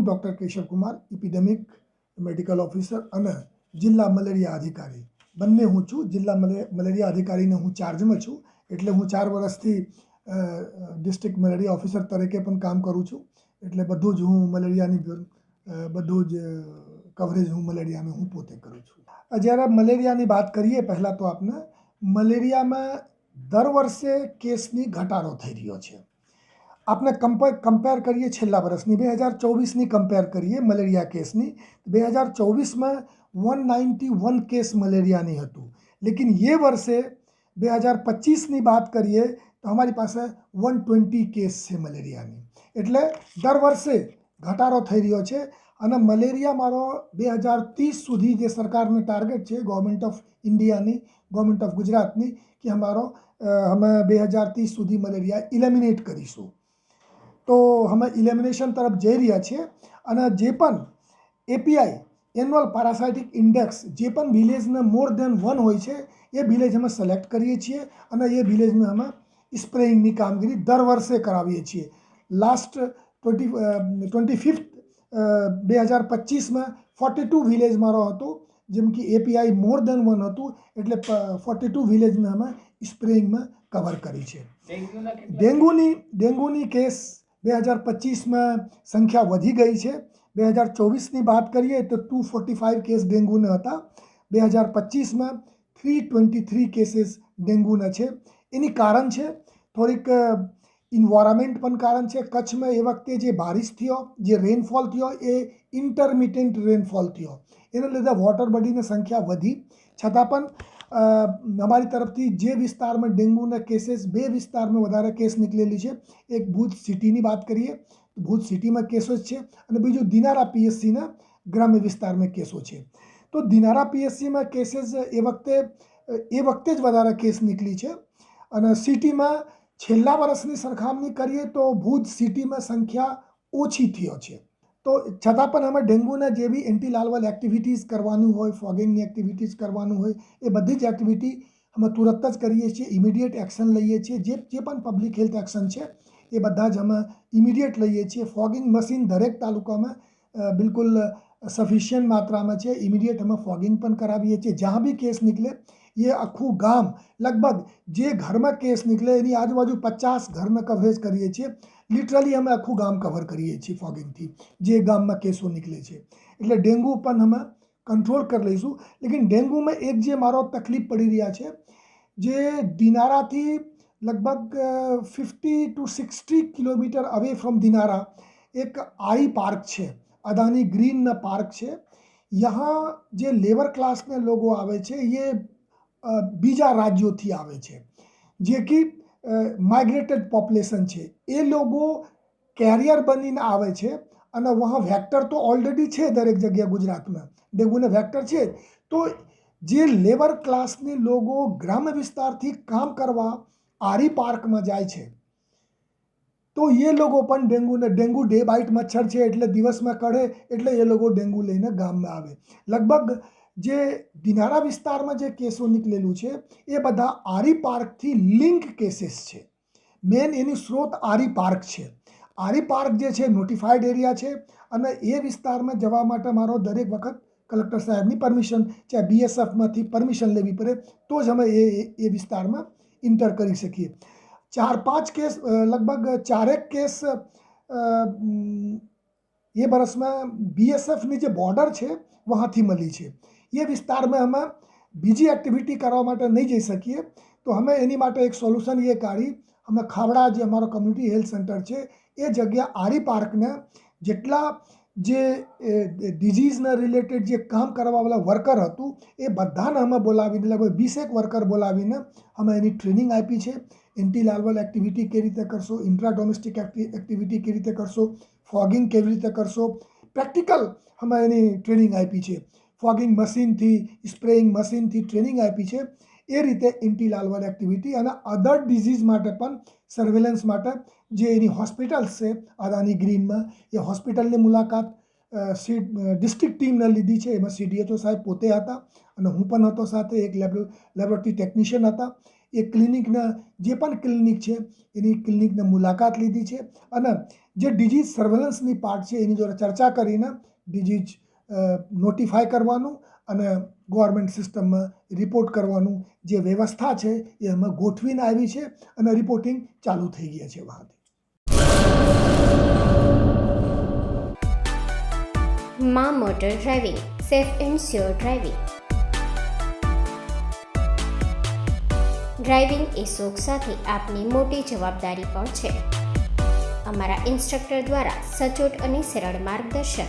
હું doctor Keshavkumar epidemic medical officer અને જિલ્લા મલેરિયા અધિકારી. બંને હું છું, જિલ્લા મલે, મલેરિયા અધિકારીને હું ચાર્જમાં છું, એટલે હું ચાર વર્ષથી ડિસ્ટ્રિક્ટ મલેરિયા ઓફિસર તરીકે પણ કામ કરું છું, એટલે બધું જ હું મલેરિયાની બધું જ કવરેજ હું મલેરિયાનું હું પોતે કરું છું. જ્યારે મલેરિયાની વાત કરીએ, પહેલાં તો આપને, મલેરિયામાં દર વર્ષે કેસની ઘટાડો થઈ રહ્યો છે. આપણે કમ્પેર કમ્પેર કરીએ છેલ્લા વર્ષની. બે હજાર ચોવીસની કમ્પેર કરીએ મલેરિયા કેસની. બે હજાર ચોવીસમાં વન નાઇન્ટી વન કેસ મલેરિયાની હતું. લેકિન એ વર્ષે બે હજાર પચીસની વાત કરીએ તો અમારી પાસે વન ટ્વેન્ટી કેસ છે મલેરિયાની. એટલે દર વર્ષે ઘટાડો થઈ રહ્યો છે અને મલેરિયા મારો બે હજાર ત્રીસ સુધી જે સરકારનું ટાર્ગેટ છે ગવર્મેન્ટ ઓફ ઇન્ડિયાની ગવર્મેન્ટ ઓફ ગુજરાતની કે અમારો અમે બે હજાર ત્રીસ સુધી મલેરિયા ઇલેમિનેટ કરીશું. તો અમે ઇલેમિનેશન તરફ જઈ રહ્યા છીએ અને જે પણ એપીઆઈ એન્યુઅલ પારાસાઇટિક ઇન્ડેક્સ જે પણ વિલેજને મોર દેન વન હોય છે એ વિલેજ અમે સિલેક્ટ કરીએ છીએ અને એ વિલેજને અમે સ્પ્રેઇંગની કામગીરી દર વર્ષે કરાવીએ છીએ. લાસ્ટ ટ્વેન્ટી ટ્વેન્ટી ફિફ્થ બે હજાર પચીસમાં ફોર્ટી ટુ વિલેજ મારો હતો જેમ કે એપીઆઈ મોર દેન વન હતું એટલે ફોર્ટી ટુ વિલેજને અમે સ્પ્રેઇંગમાં કવર કરી છે. ડેન્ગ્યુના ડેન્ગ્યુની કેસ બે હજાર પચીસમાં સંખ્યા વધી ગઈ છે. બે હજાર ચોવીસની વાત કરીએ તો ટુ ફોર્ટી ફાઇવ કેસ ડેન્ગ્યુના હતા. બે હજાર પચીસમાં થ્રી ટ્વેન્ટી થ્રી કેસીસ ડેન્ગ્યુના છે. એની કારણ છે, થોડીક ઇન્વાયરમેન્ટ પણ કારણ છે. કચ્છમાં એ વખતે જે બારિશ થયો, જે રેનફોલ થયો, એ ઇન્ટરમિટેન્ટ રેનફોલ થયો. એના લીધે વોટર બોડીની સંખ્યા વધી. છતાં પણ અમારી તરફથી જે વિસ્તારમાં ડેન્ગ્યુના કેસીસ, બે વિસ્તારમાં વધારે કેસ નીકળેલી છે. એક ભુજ સિટીની વાત કરીએ ભુજ સિટીમાં કેસો છે અને બીજું દિનારા પીએસસીના ગ્રામ્ય વિસ્તારમાં કેસો છે. તો દિનારા પીએસસીમાં કેસીસ એ વખતે એ વખતે જ વધારે કેસ નીકળી છે. અને સિટીમાં છેલ્લા વર્ષની સરખામણી કરીએ તો ભુજ સિટીમાં સંખ્યા ઓછી થયો છે. તો છતાં પણ અમે ડેન્ગ્યુના જે બી એન્ટી લાર્વલ એક્ટિવિટીઝ કરવાનું હોય, ફોગિંગની એક્ટિવિટીઝ કરવાનું હોય, એ બધી જ એક્ટિવિટી અમે તુરંત જ કરીએ છીએ ઇમિડિયેટ એક્શન લઈએ છીએ. જે જે પણ પબ્લિક હેલ્થ એક્શન છે, એ બધા જ અમે ઇમિડિયેટ લઈએ છીએ. ફોગિંગ મશીન દરેક તાલુકામાં બિલકુલ સફિશિયન્ટ માત્રામાં છે. ઇમિડિયેટ અમે ફોગિંગ પણ કરાવીએ છીએ. જ્યાં બી કેસ નીકળે એ આખું ગામ લગભગ જે ઘરમાં કેસ નીકળે એની આજુબાજુ પચાસ ઘરને કવરેજ કરીએ છીએ લિટરલી અમે આખું ગામ કવર કરીએ છીએ ફોગિંગથી જે ગામમાં કેસો નીકળે છે એટલે ડેન્ગુ પણ અમે કંટ્રોલ કરી લઈશું લેકિન ડેન્ગુમાં એક જે મારો તકલીફ પડી રહ્યા છે જે દિનારાથી લગભગ fifty two sixty kilometre away from Dinara એક આઈ પાર્ક છે અદાની ગ્રીન પાર્ક છે यहाँ જે લેબર ક્લાસના લોકો આવે છે એ અ, બીજા રાજ્યોથી આવે છે. જે કે માઇગ્રેટેડ પોપ્યુલેશન છે. એ લોકો કેરિયર બનીને આવે છે અને વહાં વેક્ટર તો ઓલરેડી છે દરેક જગ્યાએ ગુજરાતમાં. ડેન્ગ્યુને વેક્ટર છે તો જે લેબર ક્લાસની લોકો ગ્રામ્ય વિસ્તારથી કામ કરવા આરી પાર્કમાં જાય છે. તો એ લોકો પણ ડેન્ગ્યુને ડેન્ગ્યુ ડે બાઇટ મચ્છર છે એટલે દિવસમાં કઢે એટલે એ લોકો ડેન્ગ્યુ લઈને ગામમાં આવે. લગભગ જે દિનારા વિસ્તારમાં જે કેસો નીકળેલું છે, એ બધા આરી પાર્કથી લિંક કેસીસ છે. મેન એની સ્ત્રોત આરી પાર્ક છે. આરી પાર્ક જે છે નોટિફાઈડ એરિયા છે અને એ વિસ્તારમાં જવા માટે મારો દરેક વખત કલેક્ટર સાહેબની પરમિશન, ચાહે બીએસએફમાંથી પરમિશન લેવી પડે, તો જ અમે એ, એ- વિસ્તારમાં ઇન્ટર કરી શકીએ. ચાર પાંચ કેસ લગભગ ચારેક કેસ એ વર્ષમાં બીએસએફની જે બોર્ડર છે, વહાંથી મળી છે. એ વિસ્તારમાં અમે બીજી એક્ટિવિટી કરવા માટે નહીં જઈ શકીએ. તો અમે એની માટે એક સોલ્યુશન એ કાઢી અમે ખાવડા જે અમારો કમ્યુનિટી હેલ્થ સેન્ટર છે, એ જગ્યા આરી પાર્કને જેટલા જે ડિઝીઝના રિલેટેડ જે કામ કરવાવાળા વર્કર હતું, એ બધાને અમે બોલાવીને, લગભગ વીસેક વર્કર બોલાવીને અમે એની ટ્રેનિંગ આપી છે. એન્ટી લાર્વલ એક્ટિવિટી કેવી રીતે કરશો ઇન્ટ્રા ડોમેસ્ટિક એક્ટિવિટી કેવી રીતે કરશો ફોગિંગ કેવી રીતે કરશો પ્રેક્ટિકલ અમે એની ટ્રેનિંગ આપી છે. ફોગિંગ મશીનથી સ્પ્રેઇંગ મશીનથી ટ્રેનિંગ આપી છે. એ રીતે ઇન્ટી લાર્વલ એક્ટિવિટી અને અધર ડિઝીઝ માટે પણ સર્વેલન્સ માટે જે એની હોસ્પિટલ્સ છે, અદાની ગ્રીનમાં, એ હોસ્પિટલની મુલાકાત સી ડિસ્ટ્રિક્ટ ટીમને લીધી છે. એમાં સીડીએચઓ સાહેબ પોતે હતા અને હું પણ હતો સાથે, એક લેબો લેબોરેટરી ટેકનિશિયન હતા. એ ક્લિનિકના જે પણ ક્લિનિક છે, એની ક્લિનિકને મુલાકાત લીધી છે. અને જે ડિઝીઝ સર્વેલન્સની પાર્ટ છે, એની જોડે ચર્ચા કરીને ડિઝીઝ નોટિફાય કરવાનું અને ગવર્મેન્ટ સિસ્ટમમાં રિપોર્ટ કરવાનું જે વ્યવસ્થા છે એ અમે ગોઠવીને આવી છે અને રિપોર્ટિંગ ચાલુ થઈ ગયા છે વાંધી માં motor driving safe and sure driving driving એ શોખ સાથે આપની મોટી જવાબદારી પણ છે. અમારા ઇન્સ્ટ્રક્ટર દ્વારા સચોટ અને સરળ માર્ગદર્શન.